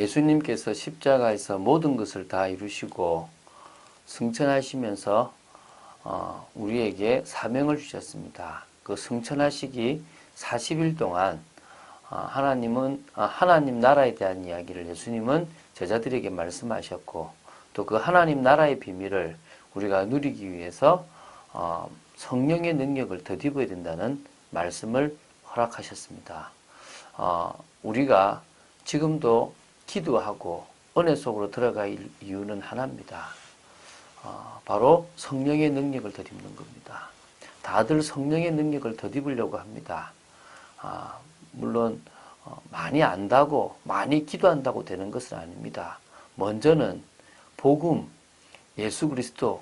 예수님께서 십자가에서 모든 것을 다 이루시고 승천하시면서 어, 우리에게 사명을 주셨습니다. 그 승천하시기 40일 동안 어, 하나님은 아, 하나님 나라에 대한 이야기를 예수님은 제자들에게 말씀하셨고 또 그 하나님 나라의 비밀을 우리가 누리기 위해서 어, 성령의 능력을 덧입어야 된다는 말씀을 허락하셨습니다. 어, 우리가 지금도 기도하고 은혜 속으로 들어갈 이유는 하나입니다. 어, 바로 성령의 능력을 덧입는 겁니다. 다들 성령의 능력을 덧입으려고 합니다. 아, 물론 어, 많이 안다고 많이 기도한다고 되는 것은 아닙니다. 먼저는 복음, 예수 그리스도,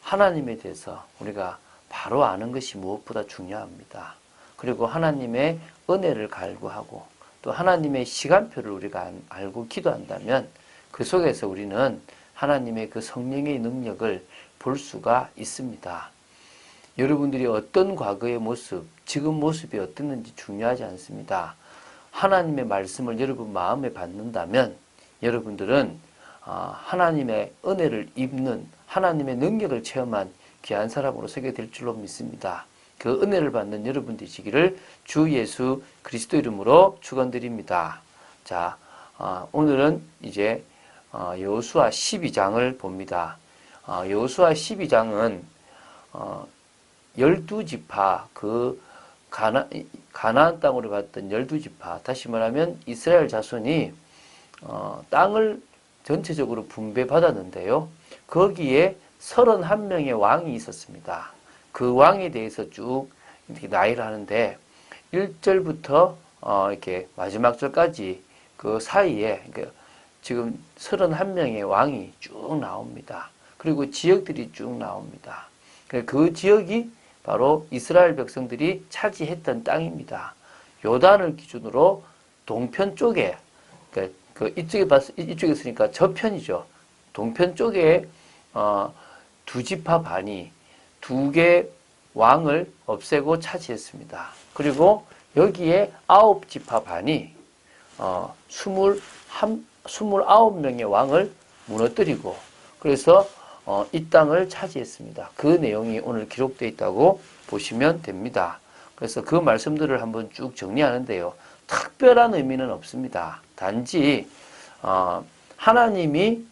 하나님에 대해서 우리가 바로 아는 것이 무엇보다 중요합니다. 그리고 하나님의 은혜를 갈구하고 또 하나님의 시간표를 우리가 알고 기도한다면 그 속에서 우리는 하나님의 그 성령의 능력을 볼 수가 있습니다. 여러분들이 어떤 과거의 모습, 지금 모습이 어땠는지 중요하지 않습니다. 하나님의 말씀을 여러분 마음에 받는다면 여러분들은 아, 하나님의 은혜를 입는 하나님의 능력을 체험한 귀한 사람으로 서게 될 줄로 믿습니다. 그 은혜를 받는 여러분 되시기를 주 예수 그리스도 이름으로 축원드립니다. 자, 아, 오늘은 이제 어, 여호수아 12장을 봅니다. 어, 여호수아 12장은 12지파 그 가나, 가나안 땅으로 갔던 12지파 다시 말하면 이스라엘 자손이 어, 땅을 전체적으로 분배받았는데요. 거기에 31명의 왕이 있었습니다. 그 왕에 대해서 쭉 나열을 하는데 1절부터 어, 이렇게 마지막 절까지 그 사이에 그러니까 지금 31명의 왕이 쭉 나옵니다. 그리고 지역들이 쭉 나옵니다. 그 지역이 바로 이스라엘 백성들이 차지했던 땅입니다. 요단을 기준으로 동편 쪽에 그러니까 그 이쪽에 봤 이쪽에 있으니까 저편이죠. 동편 쪽에 어, 두 지파 반이 두 개 왕을 없애고 차지했습니다. 그리고 여기에 아홉 지파 반이 어, 스물 한 29명의 왕을 무너뜨리고 그래서 어, 이 땅을 차지했습니다. 그 내용이 오늘 기록되어 있다고 보시면 됩니다. 그래서 그 말씀들을 한번 쭉 정리하는데요. 특별한 의미는 없습니다. 단지 어, 하나님이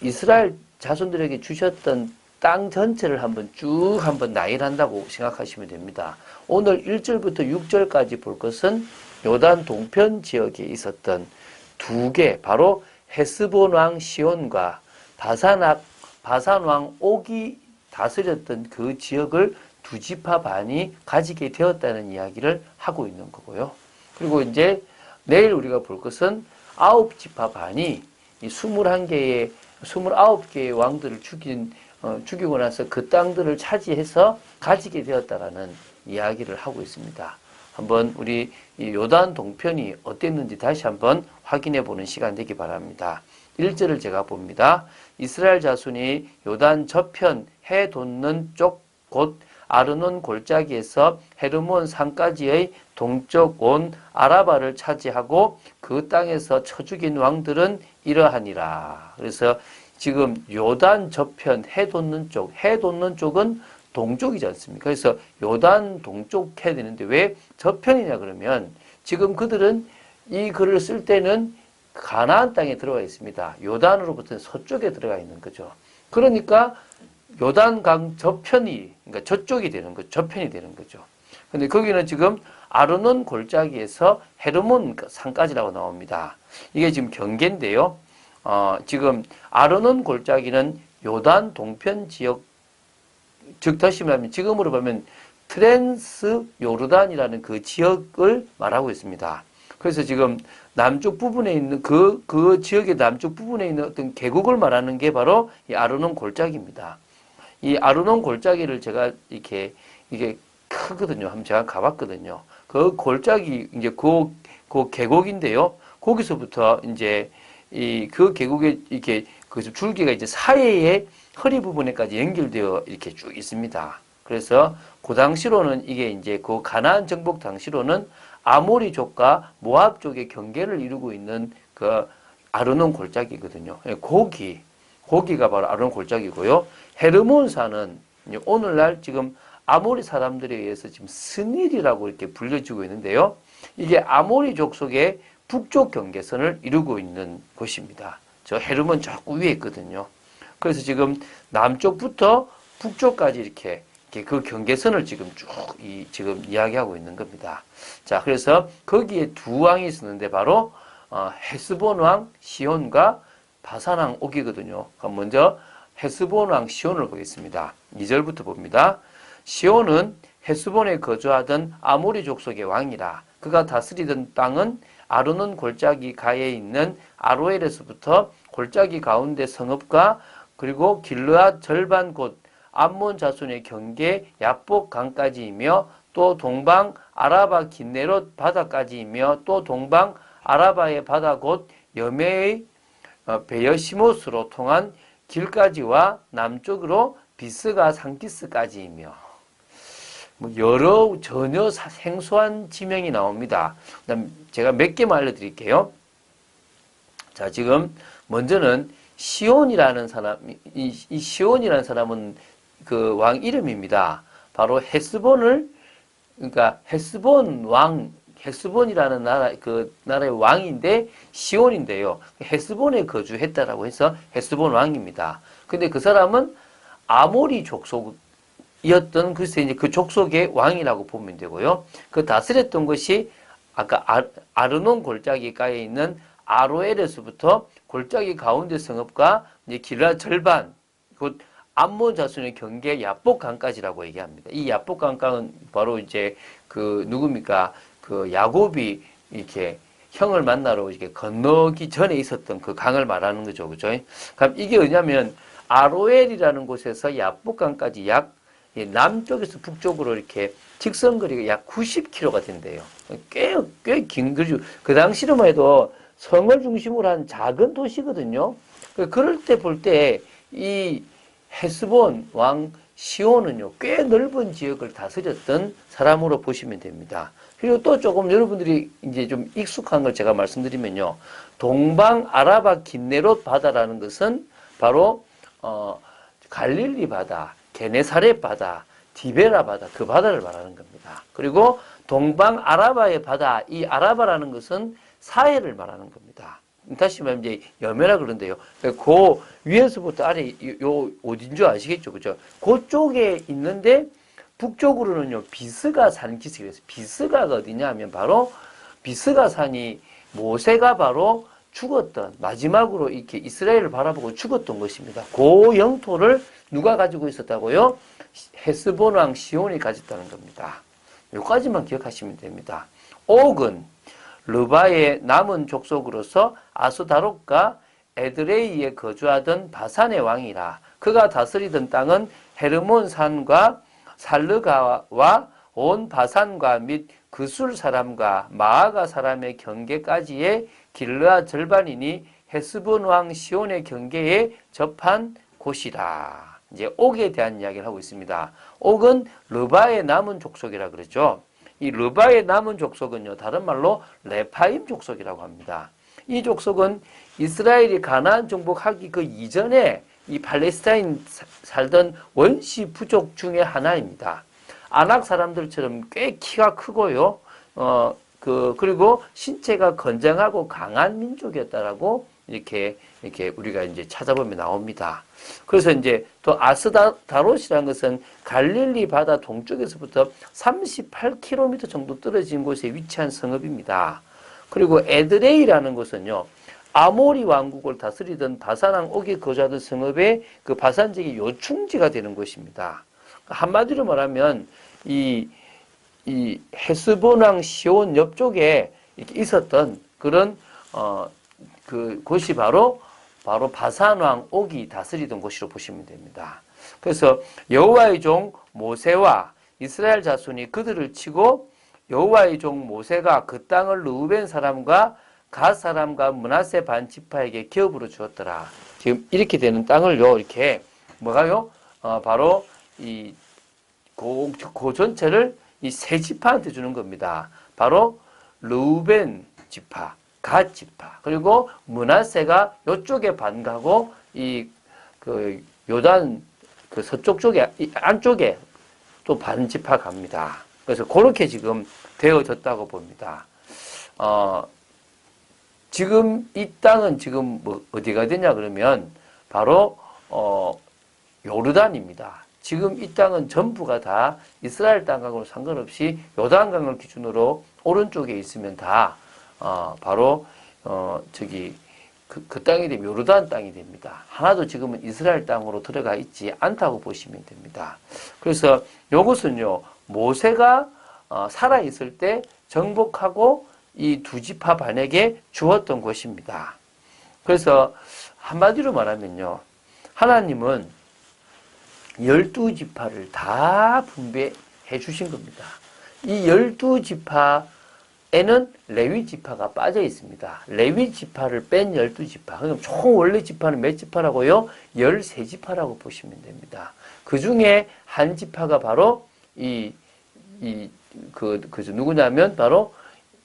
이스라엘 자손들에게 주셨던 땅 전체를 한번 쭉 한번 나열한다고 생각하시면 됩니다. 오늘 1절부터 6절까지 볼 것은 요단 동편 지역에 있었던 두 개, 바로 헤스본 왕 시온과 바산악, 바산 왕 옥이 다스렸던 그 지역을 두 지파 반이 가지게 되었다는 이야기를 하고 있는 거고요. 그리고 이제 내일 우리가 볼 것은 아홉 지파 반이 이 21개의 29개의 왕들을 죽인 어, 죽이고 나서 그 땅들을 차지해서 가지게 되었다라는 이야기를 하고 있습니다. 한번 우리 요단 동편이 어땠는지 다시 한번 확인해 보는 시간 되기 바랍니다. 1절을 제가 봅니다. 이스라엘 자손이 요단 저편 해 돋는 쪽 곧 아르논 골짜기에서 헤르몬 산까지의 동쪽 온 아라바를 차지하고 그 땅에서 쳐 죽인 왕들은 이러하니라. 그래서 지금 요단 저편 해 돋는 쪽, 해 돋는 쪽은 동쪽이지 않습니까? 그래서 요단 동쪽 해야 되는데 왜 저편이냐 그러면 지금 그들은 이 글을 쓸 때는 가나안 땅에 들어가 있습니다. 요단으로부터 서쪽에 들어가 있는 거죠. 그러니까 요단강 저편이 그러니까 저쪽이 되는 거죠. 저편이 되는 거죠. 근데 거기는 지금 아르논 골짜기에서 헤르몬 산까지라고 나옵니다. 이게 지금 경계인데요. 어, 지금 아르논 골짜기는 요단 동편 지역 즉 다시 말하면 지금으로 보면 트랜스 요르단이라는 그 지역을 말하고 있습니다. 그래서 지금 남쪽 부분에 있는 그, 그 지역의 남쪽 부분에 있는 어떤 계곡을 말하는 게 바로 이 아르논 골짜기입니다. 이 아르논 골짜기를 제가 이렇게, 이게 크거든요. 한번 제가 가봤거든요. 그 골짜기, 이제 그, 그 계곡인데요. 거기서부터 이제 이 그 계곡에 이렇게 그 줄기가 이제 사이에 허리 부분에까지 연결되어 이렇게 쭉 있습니다. 그래서 그 당시로는 이게 이제 그 가나안 정복 당시로는 아모리족과 모압족의 경계를 이루고 있는 그 아르논 골짜기거든요. 예, 고기, 고기가 바로 아르논 골짜기고요. 헤르몬산은 오늘날 지금 아모리 사람들에 의해서 지금 스닐이라고 이렇게 불려지고 있는데요. 이게 아모리 족속의 북쪽 경계선을 이루고 있는 곳입니다. 저 헤르몬 자꾸 위에 있거든요. 그래서 지금 남쪽부터 북쪽까지 이렇게, 그 경계선을 지금 쭉 이, 지금 이야기하고 있는 겁니다. 자, 그래서 거기에 두 왕이 있었는데 바로 어, 헤스본 왕 시온과 바산 왕 옥이거든요. 그럼 먼저 헤스본 왕 시온을 보겠습니다. 2절부터 봅니다. 시온은 헤스본에 거주하던 아모리 족속의 왕이라 그가 다스리던 땅은 아르논 골짜기 가에 있는 아로엘에서부터 골짜기 가운데 성읍과 그리고 길르앗 절반 곳 암몬 자손의 경계 야복 강까지이며 또 동방 아라바 긴네롯 바다까지이며 또 동방 아라바의 바다 곧 여메의 어, 베여시모스로 통한 길까지와 남쪽으로 비스가 상키스까지이며 뭐 여러 전혀 사- 생소한 지명이 나옵니다. 그다음 제가 몇 개만 알려드릴게요. 자 지금 먼저는 시온이라는 사람 이, 이 시온이라는 사람은 그 왕 이름입니다. 바로 헤스본을 그러니까 헤스본 왕 헤스본이라는 나라 그 나라의 왕인데 시온인데요. 헤스본에 거주했다라고 해서 헤스본 왕입니다. 근데 그 사람은 아모리 족속 이었던 글쎄 이제 그 족속의 왕이라고 보면 되고요. 그 다스렸던 것이 아까 아, 아르논 골짜기가에 있는 아로엘에서부터 골짜기 가운데 성읍과 이제 길라 절반 곧 암몬 자손의 경계 야복강까지라고 얘기합니다. 이 야복강강은 바로 이제 그 누굽니까 그 야곱이 이렇게 형을 만나러 이렇게 건너기 전에 있었던 그 강을 말하는 거죠, 그죠? 그럼 이게 뭐냐면 아로엘이라는 곳에서 야복강까지 약이 남쪽에서 북쪽으로 이렇게 직선 거리가 약 90km가 된대요. 꽤, 꽤 긴 거죠. 그 당시로만 해도 성을 중심으로 한 작은 도시거든요. 그- 그럴 때 볼 때 이 헤스본 왕 시온은요, 꽤 넓은 지역을 다스렸던 사람으로 보시면 됩니다. 그리고 또 조금 여러분들이 이제 좀 익숙한 걸 제가 말씀드리면요. 동방 아라바 긴네롯 바다라는 것은 바로, 어, 갈릴리 바다, 게네사렛 바다, 디베라 바다, 그 바다를 말하는 겁니다. 그리고 동방 아라바의 바다, 이 아라바라는 것은 사해를 말하는 겁니다. 다시 말하면 이제 여매라 그런데요. 그 위에서부터 아래 요, 요 어딘 줄 아시겠죠, 그죠? 그쪽에 있는데 북쪽으로는요 비스가 산 기슭이 그래서 비스가가 어디냐 하면 바로 비스가 산이 모세가 바로 죽었던 마지막으로 이렇게 이스라엘을 바라보고 죽었던 것입니다. 그 영토를 누가 가지고 있었다고요? 헤스본 왕 시온이 가졌다는 겁니다. 여기까지만 기억하시면 됩니다. 옥은 르바의 남은 족속으로서 아수다롯과 에드레이에 거주하던 바산의 왕이라 그가 다스리던 땅은 헤르몬 산과 살르가와 온 바산과 및 그술 사람과 마아가 사람의 경계까지의 길르아 절반이니 헤스본 왕 시온의 경계에 접한 곳이라. 이제 옥에 대한 이야기를 하고 있습니다. 옥은 르바의 남은 족속이라 그러죠. 이 르바의 남은 족속은요, 다른 말로 레파임 족속이라고 합니다. 이 족속은 이스라엘이 가나안 정복하기 그 이전에 이 팔레스타인 사- 살던 원시 부족 중의 하나입니다. 아낙 사람들처럼 꽤 키가 크고요. 어, 그, 그리고 신체가 건장하고 강한 민족이었다라고 이렇게, 이렇게 우리가 이제 찾아보면 나옵니다. 그래서 이제 또 아스다롯이라는 것은 갈릴리 바다 동쪽에서부터 38km 정도 떨어진 곳에 위치한 성읍입니다. 그리고 에드레이라는 곳은요, 아모리 왕국을 다스리던 바산왕 옥에 거주하던 성읍의 그 바산 지역의 요충지가 되는 곳입니다. 한마디로 말하면 이, 이 헤스본왕 시온 옆쪽에 있었던 그런 어, 그 곳이 바로 바로 바산왕 옥이 다스리던 곳이로 보시면 됩니다. 그래서 여호와의 종 모세와 이스라엘 자손이 그들을 치고 여호와의 종 모세가 그 땅을 르우벤 사람과 갓 사람과 문하세 반 지파에게 기업으로 주었더라. 지금 이렇게 되는 땅을요 이렇게 뭐가요? 어, 바로 이 그, 그 전체를 이 세 지파한테 주는 겁니다. 바로 르우벤 지파, 갓 지파 그리고 문하세가 요쪽에 반가고 이 그 요단 그 서쪽 쪽에 이 안쪽에 또 반 지파 갑니다. 그래서 그렇게 지금 되어졌다고 봅니다. 어, 지금 이 땅은 지금 뭐 어디가 되냐 그러면 바로 어, 요르단입니다. 지금 이 땅은 전부가 다 이스라엘 땅하고 상관없이 요단강을 기준으로 오른쪽에 있으면 다 어, 바로 어, 저기 그, 그 땅이 되면 요르단 땅이 됩니다. 하나도 지금은 이스라엘 땅으로 들어가 있지 않다고 보시면 됩니다. 그래서 이것은요 모세가 어, 살아 있을 때 정복하고 이 두 지파 반에게 주었던 것입니다. 그래서 한마디로 말하면요 하나님은 열두 지파를 다 분배해 주신 겁니다. 이 열두 지파에는 레위 지파가 빠져 있습니다. 레위 지파를 뺀 열두 지파. 그럼 총 원래 지파는 몇 지파라고요? 열세 지파라고 보시면 됩니다. 그 중에 한 지파가 바로 이, 이, 그, 그, 누구냐면 바로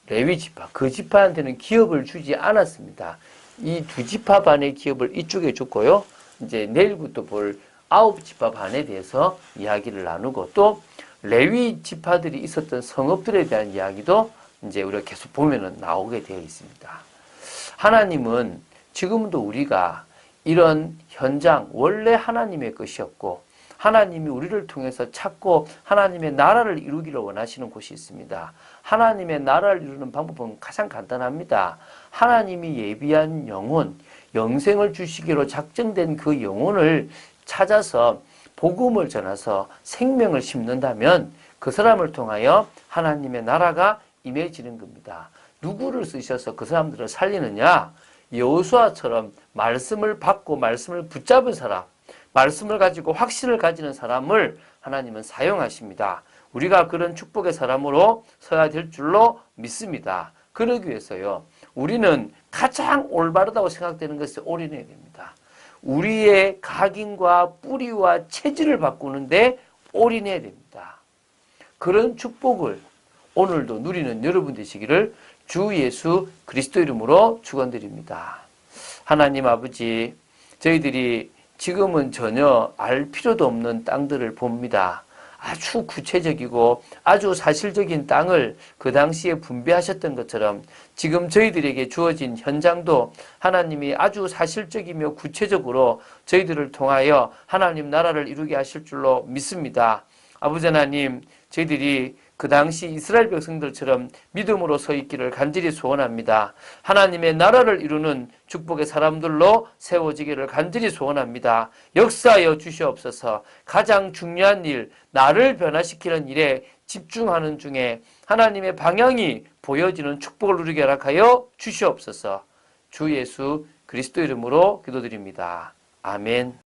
레위 지파. 그 지파한테는 기업을 주지 않았습니다. 이 두 지파 반의 기업을 이쪽에 줬고요. 이제 내일부터 볼 아홉 지파 반에 대해서 이야기를 나누고 또 레위 지파들이 있었던 성읍들에 대한 이야기도 이제 우리가 계속 보면은 나오게 되어 있습니다. 하나님은 지금도 우리가 이런 현장 원래 하나님의 것이었고 하나님이 우리를 통해서 찾고 하나님의 나라를 이루기를 원하시는 곳이 있습니다. 하나님의 나라를 이루는 방법은 가장 간단합니다. 하나님이 예비한 영혼, 영생을 주시기로 작정된 그 영혼을 찾아서 복음을 전해서 생명을 심는다면 그 사람을 통하여 하나님의 나라가 임해지는 겁니다. 누구를 쓰셔서 그 사람들을 살리느냐? 여호수아처럼 말씀을 받고 말씀을 붙잡은 사람, 말씀을 가지고 확신을 가지는 사람을 하나님은 사용하십니다. 우리가 그런 축복의 사람으로 서야 될 줄로 믿습니다. 그러기 위해서요. 우리는 가장 올바르다고 생각되는 것에 올인해야 됩니다. 우리의 각인과 뿌리와 체질을 바꾸는데 올인해야 됩니다. 그런 축복을 오늘도 누리는 여러분 되시기를 주 예수 그리스도 이름으로 축원드립니다. 하나님 아버지, 저희들이 지금은 전혀 알 필요도 없는 땅들을 봅니다. 아주 구체적이고 아주 사실적인 땅을 그 당시에 분배하셨던 것처럼 지금 저희들에게 주어진 현장도 하나님이 아주 사실적이며 구체적으로 저희들을 통하여 하나님 나라를 이루게 하실 줄로 믿습니다. 아버지 하나님, 저희들이 그 당시 이스라엘 백성들처럼 믿음으로 서 있기를 간절히 소원합니다. 하나님의 나라를 이루는 축복의 사람들로 세워지기를 간절히 소원합니다. 역사하여 주시옵소서 가장 중요한 일, 나를 변화시키는 일에 집중하는 중에 하나님의 방향이 보여지는 축복을 누리게 허락하여 주시옵소서 주 예수 그리스도 이름으로 기도드립니다. 아멘.